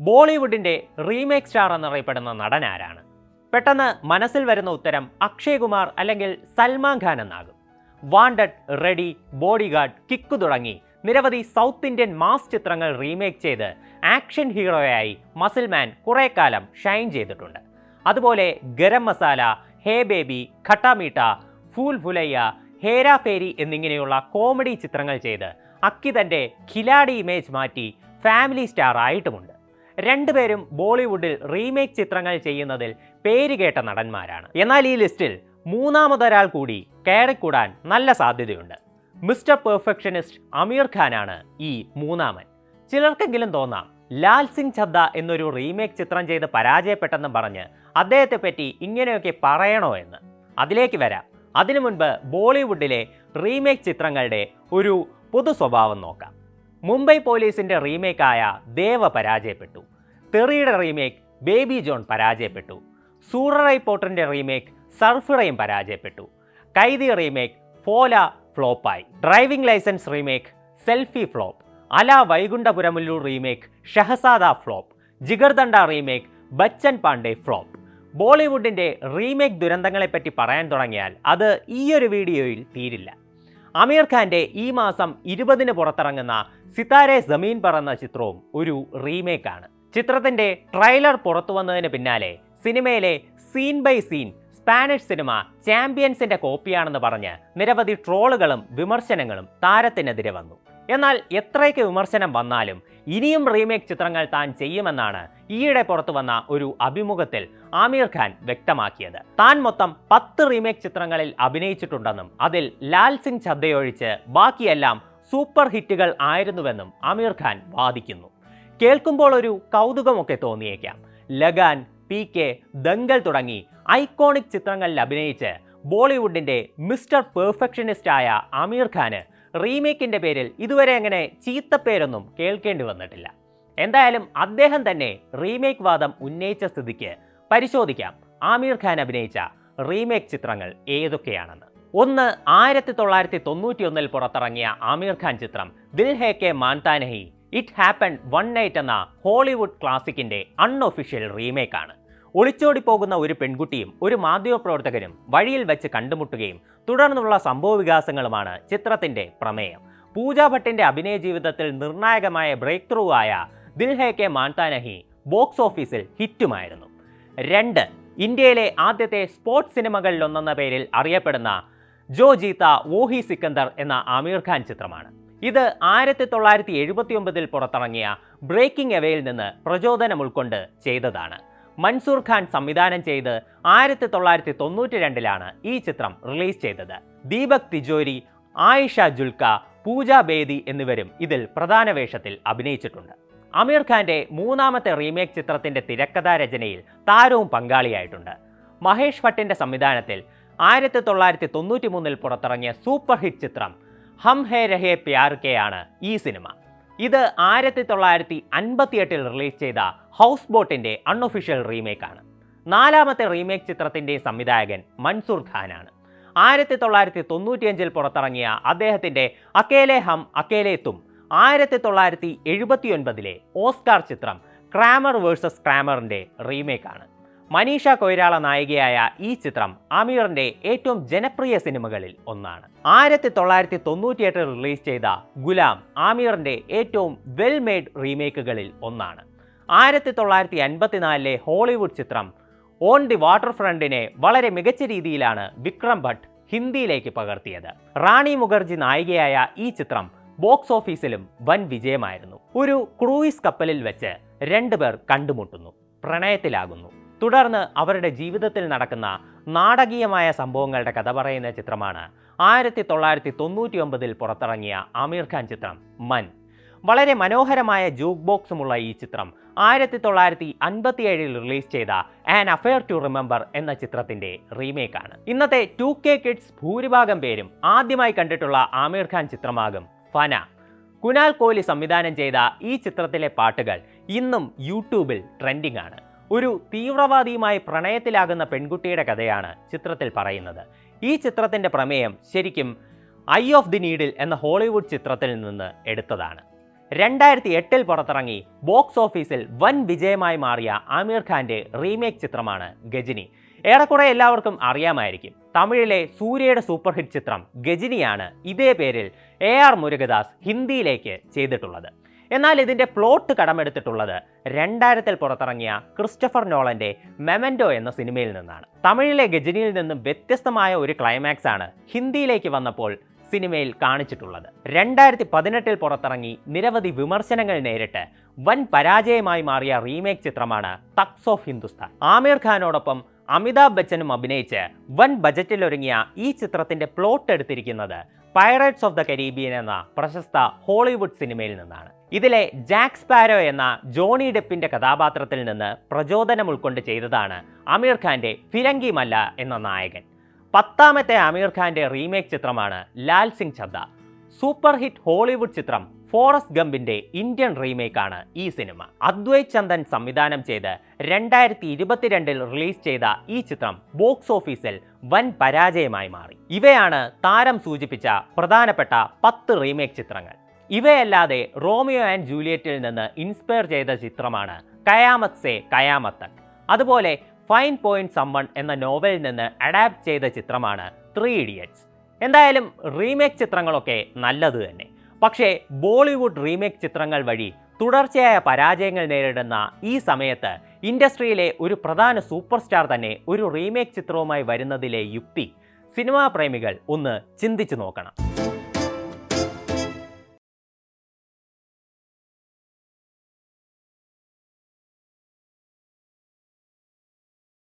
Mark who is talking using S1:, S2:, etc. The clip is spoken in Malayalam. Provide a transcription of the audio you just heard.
S1: ബോളിവുഡിന്റെ റീമേക്ക് സ്റ്റാർ എന്നറിയപ്പെടുന്ന നടൻ ആരാണ്? പെട്ടെന്ന് മനസ്സിൽ വരുന്ന ഉത്തരം അക്ഷയ് കുമാർ അല്ലെങ്കിൽ സൽമാൻ ഖാൻ എന്നാകും. Wanted ready body guard kick തുടങ്ങി നിരവധി സൗത്ത് ഇന്ത്യൻ മാസ് ചിത്രങ്ങൾ റീമേക്ക് ചെയ്ത് ആക്ഷൻ ഹീറോയായി മസിൽമാൻ കുറേ കാലം ഷൈൻ ചെയ്തിട്ടുണ്ട്. അതുപോലെ ഗരം മസാല ഹേ ബേബി ഖട്ടാമീട്ട ഫൂൽ ഫുലയ്യ ഹേരാ ഫേരി എന്നിങ്ങനെയുള്ള കോമഡി ചിത്രങ്ങൾ ചെയ്ത് അക്കി തന്റെ ഖിലാഡി ഇമേജ് മാറ്റി ഫാമിലി സ്റ്റാർ ആയിട്ടുമുണ്ട്. രണ്ടുപേരും ബോളിവുഡിൽ റീമേക്ക് ചിത്രങ്ങൾ ചെയ്യുന്നതിൽ പേരുകേട്ട നടന്മാരാണ്. എന്നാൽ ഈ ലിസ്റ്റിൽ മൂന്നാമതൊരാൾ കൂടി കയറിക്കൂടാൻ നല്ല സാധ്യതയുണ്ട്. മിസ്റ്റർ പെർഫെക്ഷനിസ്റ്റ് അമീർ ഖാനാണ് ഈ മൂന്നാമൻ. ചിലർക്കെങ്കിലും തോന്നാം ലാൽ സിംഗ് ഛദ്ദ എന്നൊരു റീമേക്ക് ചിത്രം ചെയ്ത് പരാജയപ്പെട്ടെന്നും പറഞ്ഞ് അദ്ദേഹത്തെ പറ്റി ഇങ്ങനെയൊക്കെ പറയണോ എന്ന്. അതിലേക്ക് വരാം. അതിനു മുൻപ് ബോളിവുഡിലെ റീമേക്ക് ചിത്രങ്ങളുടെ ഒരു പൊതു സ്വഭാവം നോക്കാം. മുംബൈ പോലീസിന്റെ റീമേക്കായ ദേവ പരാജയപ്പെട്ടു. തെറിയുടെ റീമേക്ക് ബേബി ജോൺ പരാജയപ്പെട്ടു. സൂററൈ പോട്ടറിന്റെ റീമേക്ക് സർഫിറയും പരാജയപ്പെട്ടു. കൈദി റീമേക്ക് ഫോല ഫ്ലോപ്പായി. Driving licence remake selfie flop. Ala Vaikunthapurramuloo remake Shehzada flop. Jigarthanda remake Bachchan Pandey flop. ബോളിവുഡിന്റെ remake ദുരന്തങ്ങളെപ്പറ്റി പറയാൻ തുടങ്ങിയാൽ അത് ഈയൊരു വീഡിയോയിൽ തീരില്ല. അമീർ ഖാന്റെ ഈ മാസം ഇരുപതിന് പുറത്തിറങ്ങുന്ന സിതാരെ ജമീൻ പറന്ന ചിത്രവും ഒരു റീമേക്കാണ്. ചിത്രത്തിന്റെ ട്രെയിലർ പുറത്തു വന്നതിന് പിന്നാലെ സിനിമയിലെ scene by scene Spanish cinema ചാമ്പ്യൻസിന്റെ കോപ്പിയാണെന്ന് പറഞ്ഞ് നിരവധി ട്രോളുകളും വിമർശനങ്ങളും താരത്തിനെതിരെ വന്നു. എന്നാൽ എത്രയൊക്കെ വിമർശനം വന്നാലും ഇനിയും റീമേക്ക് ചിത്രങ്ങൾ താൻ ചെയ്യുമെന്നാണ് ഈയിടെ പുറത്തു വന്ന ഒരു അഭിമുഖത്തിൽ ആമീർ ഖാൻ വ്യക്തമാക്കിയത്. താൻ മൊത്തം പത്ത് റീമേക്ക് ചിത്രങ്ങളിൽ അഭിനയിച്ചിട്ടുണ്ടെന്നും അതിൽ ലാൽ സിംഗ് ഛദ്ദയൊഴിച്ച് ബാക്കിയെല്ലാം സൂപ്പർ ഹിറ്റുകൾ ആയിരുന്നുവെന്നും ആമീർ ഖാൻ വാദിക്കുന്നു. കേൾക്കുമ്പോൾ ഒരു കൗതുകമൊക്കെ തോന്നിയേക്കാം. ലഗാൻ പി കെ ദങ്കൽ തുടങ്ങി ഐക്കോണിക് ചിത്രങ്ങളിൽ അഭിനയിച്ച് ബോളിവുഡിന്റെ മിസ്റ്റർ പെർഫെക്ഷനിസ്റ്റായ ആമീർ ഖാന് റീമേക്കിന്റെ പേരിൽ ഇതുവരെ അങ്ങനെ ചീത്തപ്പേരൊന്നും കേൾക്കേണ്ടി വന്നിട്ടില്ല. എന്തായാലും അദ്ദേഹം തന്നെ റീമേക്ക് വാദം ഉന്നയിച്ച സ്ഥിതിക്ക് പരിശോധിക്കാം. ആമീർ ഖാൻ അഭിനയിച്ച റീമേക്ക് ചിത്രങ്ങൾ ഏതൊക്കെയാണെന്ന്. ഒന്ന് ആയിരത്തി തൊള്ളായിരത്തി തൊണ്ണൂറ്റി ഒന്നിൽ പുറത്തിറങ്ങിയ ആമീർ ഖാൻ ചിത്രം Dil Hai Ki Manta Nahin it happen one night എന്ന ഹോളിവുഡ് ക്ലാസിക്കിന്റെ അൺഒഫീഷ്യൽ റീമേക്കാണ്. ഒളിച്ചോടി പോകുന്ന ഒരു പെൺകുട്ടിയും ഒരു മാധ്യമപ്രവർത്തകനും വഴിയിൽ വെച്ച് കണ്ടുമുട്ടുകയും തുടർന്നുള്ള സംഭവവികാസങ്ങളുമാണ് ചിത്രത്തിന്റെ പ്രമേയം. പൂജ ഭട്ടിന്റെ അഭിനയ ജീവിതത്തിൽ നിർണായകമായ ബ്രേക്ക് ത്രൂ ആയ ദിൽ ഹേ കെ മാൻതാനഹി ബോക്സ് ഓഫീസിൽ ഹിറ്റുമായിരുന്നു. രണ്ട് ഇന്ത്യയിലെ ആദ്യത്തെ സ്പോർട്സ് സിനിമകളിലൊന്നെന്ന പേരിൽ അറിയപ്പെടുന്ന ജോ ജീത്ത വോഹി സിക്കന്ദർ എന്ന ആമീർ ഖാൻ ചിത്രമാണ്. ഇത് ആയിരത്തി തൊള്ളായിരത്തി എഴുപത്തി ഒമ്പതിൽ പുറത്തിറങ്ങിയ ബ്രേക്കിംഗ് എവയിൽ നിന്ന് പ്രചോദനം ഉൾക്കൊണ്ട് ചെയ്തതാണ്. മൻസൂർ ഖാൻ സംവിധാനം ചെയ്ത് ആയിരത്തി തൊള്ളായിരത്തി തൊണ്ണൂറ്റി രണ്ടിലാണ് ഈ ചിത്രം റിലീസ് ചെയ്തത്. ദീപക് തിജോരി ആയിഷ ജുൽക്ക പൂജ ബേദി എന്നിവരും ഇതിൽ പ്രധാന വേഷത്തിൽ അഭിനയിച്ചിട്ടുണ്ട്. അമീർ ഖാന്റെ മൂന്നാമത്തെ റീമേക്ക് ചിത്രത്തിന്റെ തിരക്കഥാ രചനയിൽ താരവും പങ്കാളിയായിട്ടുണ്ട്. മഹേഷ് ഭട്ടിന്റെ സംവിധാനത്തിൽ ആയിരത്തി തൊള്ളായിരത്തി തൊണ്ണൂറ്റി മൂന്നിൽ പുറത്തിറങ്ങിയ സൂപ്പർ ഹിറ്റ് ചിത്രം ഹം ഹേ രഹേ പ്യാർ കെ ആണ് ഈ സിനിമ. ഇത് ആയിരത്തി തൊള്ളായിരത്തി അൻപത്തിയെട്ടിൽ റിലീസ് ചെയ്ത ഹൗസ് ബോട്ടിന്റെ അൺഒഫീഷ്യൽ റീമേക്കാണ്. നാലാമത്തെ റീമേക്ക് ചിത്രത്തിന്റെ സംവിധായകൻ മൻസൂർ ഖാനാണ്. ആയിരത്തി തൊള്ളായിരത്തി തൊണ്ണൂറ്റിയഞ്ചിൽ പുറത്തിറങ്ങിയ അദ്ദേഹത്തിന്റെ അക്കേലെ ഹം അക്കേലെ തും ആയിരത്തി തൊള്ളായിരത്തി എഴുപത്തിയൊൻപതിലെ ഓസ്കാർ ചിത്രം ക്രാമർ വേഴ്സസ് ക്രാമറിന്റെ റീമേക്കാണ്. മനീഷ കൊയ്രാള നായികയായ ഈ ചിത്രം ആമീറിന്റെ ഏറ്റവും ജനപ്രിയ സിനിമകളിൽ ഒന്നാണ്. ആയിരത്തി തൊള്ളായിരത്തി തൊണ്ണൂറ്റിയെട്ടിൽ റിലീസ് ചെയ്ത ഗുലാം ആമീറിന്റെ ഏറ്റവും വെൽ മെയ്ഡ് റീമേക്കുകളിൽ ഒന്നാണ്. ആയിരത്തി തൊള്ളായിരത്തി അൻപത്തിനാലിലെ ഹോളിവുഡ് ചിത്രം ഓൺ ദി വാട്ടർ ഫ്രണ്ടിനെ വളരെ മികച്ച രീതിയിലാണ് വിക്രം ഭട്ട് ഹിന്ദിയിലേക്ക് പകർത്തിയത്. റാണി മുഖർജി നായികയായ ഈ ചിത്രം ബോക്സ് ഓഫീസിലും വൻ വിജയമായിരുന്നു. ഒരു ക്രൂയിസ് കപ്പലിൽ വെച്ച് രണ്ടുപേർ കണ്ടുമുട്ടുന്നു. പ്രണയത്തിലാകുന്നു. തുടർന്ന് അവരുടെ ജീവിതത്തിൽ നടക്കുന്ന നാടകീയമായ സംഭവങ്ങളുടെ കഥ പറയുന്ന ചിത്രമാണ്. ആയിരത്തി തൊള്ളായിരത്തി തൊണ്ണൂറ്റി ഒമ്പതിൽ പുറത്തിറങ്ങിയ ആമീർ ഖാൻ ചിത്രം മൻ. വളരെ മനോഹരമായ ജൂക്ക് ബോക്സുമുള്ള ഈ ചിത്രം ആയിരത്തി തൊള്ളായിരത്തി അൻപത്തിയേഴിൽ റിലീസ് ചെയ്ത ആൻ അഫെയർ ടു റിമെമ്പർ എന്ന ചിത്രത്തിന്റെ റീമേക്കാണ്. ഇന്നത്തെ ടു കെ കിഡ്സ് ഭൂരിഭാഗം പേരും ആദ്യമായി കണ്ടിട്ടുള്ള ആമീർ ഖാൻ ചിത്രമാകും ഫന. കുനാൽ കോഹ്ലി സംവിധാനം ചെയ്ത ഈ ചിത്രത്തിലെ പാട്ടുകൾ ഇന്നും യൂട്യൂബിൽ ട്രെൻഡിംഗ് ആണ് ഒരു തീവ്രവാദിയുമായി പ്രണയത്തിലാകുന്ന പെൺകുട്ടിയുടെ കഥയാണ് ചിത്രത്തിൽ പറയുന്നത്. ഈ ചിത്രത്തിന്റെ പ്രമേയം ശരിക്കും ഐ ഓഫ് ദി നീഡിൽ എന്ന ഹോളിവുഡ് ചിത്രത്തിൽ നിന്ന് എടുത്തതാണ്. രണ്ടായിരത്തി എട്ടിൽ പുറത്തിറങ്ങി ബോക്സ് ഓഫീസിൽ വൻ വിജയമായി മാറിയ ആമിർ ഖാന്റെ റീമേക്ക് ചിത്രമാണ് ഗജിനി. ഏറെക്കുറെ എല്ലാവർക്കും അറിയാമായിരിക്കും തമിഴിലെ സൂര്യയുടെ സൂപ്പർ ഹിറ്റ് ചിത്രം ഗജിനിയാണ് ഇതേ പേരിൽ എ ആർ മുരുകദാസ് ഹിന്ദിയിലേക്ക് ചെയ്തിട്ടുള്ളത്. എന്നാൽ ഇതിന്റെ പ്ലോട്ട് കടമെടുത്തിട്ടുള്ളത് രണ്ടായിരത്തിൽ പുറത്തിറങ്ങിയ ക്രിസ്റ്റഫർ നോളന്റെ മെമൻഡോ എന്ന സിനിമയിൽ നിന്നാണ്. തമിഴിലെ ഗജനിയിൽ നിന്നും വ്യത്യസ്തമായ ഒരു ക്ലൈമാക്സ് ആണ് ഹിന്ദിയിലേക്ക് വന്നപ്പോൾ സിനിമയിൽ കാണിച്ചിട്ടുള്ളത്. രണ്ടായിരത്തി പതിനെട്ടിൽ പുറത്തിറങ്ങി നിരവധി വിമർശനങ്ങൾ നേരിട്ട് വൻ പരാജയമായി മാറിയ റീമേക്ക് ചിത്രമാണ് തക്സ് ഓഫ് ഹിന്ദുസ്ഥാൻ. ആമിർ ഖാനോടൊപ്പം അമിതാഭ് ബച്ചനും അഭിനയിച്ച് വൻ ബജറ്റിൽ ഒരുങ്ങിയ ഈ ചിത്രത്തിന്റെ പ്ലോട്ട് എടുത്തിരിക്കുന്നത് പൈറേറ്റ്സ് ഓഫ് ദ കരീബിയൻ എന്ന പ്രശസ്ത ഹോളിവുഡ് സിനിമയിൽ നിന്നാണ്. ഇതിലെ ജാക്ക് സ്പാരോ എന്ന ജോണി ഡെപ്പിന്റെ കഥാപാത്രത്തിൽ നിന്ന് പ്രചോദനം ഉൾക്കൊണ്ട് ചെയ്തതാണ് അമീർ ഖാന്റെ ഫിരങ്കി മല്ല എന്ന നായകൻ. പത്താമത്തെ അമീർ ഖാന്റെ റീമേക്ക് ചിത്രമാണ് Lal Singh Chaddha super hit Hollywood ചിത്രം ഫോറസ്റ്റ് ഗംബിന്റെ ഇന്ത്യൻ റീമേക്കാണ് ഈ സിനിമ. അദ്വൈത് ചന്ദൻ സംവിധാനം ചെയ്ത് രണ്ടായിരത്തി ഇരുപത്തിരണ്ടിൽ റിലീസ് ചെയ്ത ഈ ചിത്രം ബോക്സ് ഓഫീസിൽ വൻ പരാജയമായി മാറി. ഇവയാണ് താരം സൂചിപ്പിച്ച പ്രധാനപ്പെട്ട പത്ത് റീമേക്ക് ചിത്രങ്ങൾ. ഇവയല്ലാതെ റോമിയോ ആൻഡ് ജൂലിയറ്റിൽ നിന്ന് ഇൻസ്പയർ ചെയ്ത ചിത്രമാണ് കയാമത് സേ അതുപോലെ ഫൈൻ പോയിന്റ് സമ്മൺ എന്ന നോവലിൽ നിന്ന് അഡാപ്റ്റ് ചെയ്ത ചിത്രമാണ് ത്രീ ഇഡിയറ്റ്സ്. എന്തായാലും റീമേക്ക് ചിത്രങ്ങളൊക്കെ നല്ലത് തന്നെ. പക്ഷേ ബോളിവുഡ് റീമേക്ക് ചിത്രങ്ങൾ വഴി തുടർച്ചയായ പരാജയങ്ങൾ നേരിടുന്ന ഈ സമയത്ത് ഇൻഡസ്ട്രിയിലെ ഒരു പ്രധാന സൂപ്പർ സ്റ്റാർ തന്നെ ഒരു റീമേക്ക് ചിത്രവുമായി വരുന്നതിലെ യുക്തി സിനിമാ പ്രേമികൾ ഒന്ന് ചിന്തിച്ചു നോക്കണം.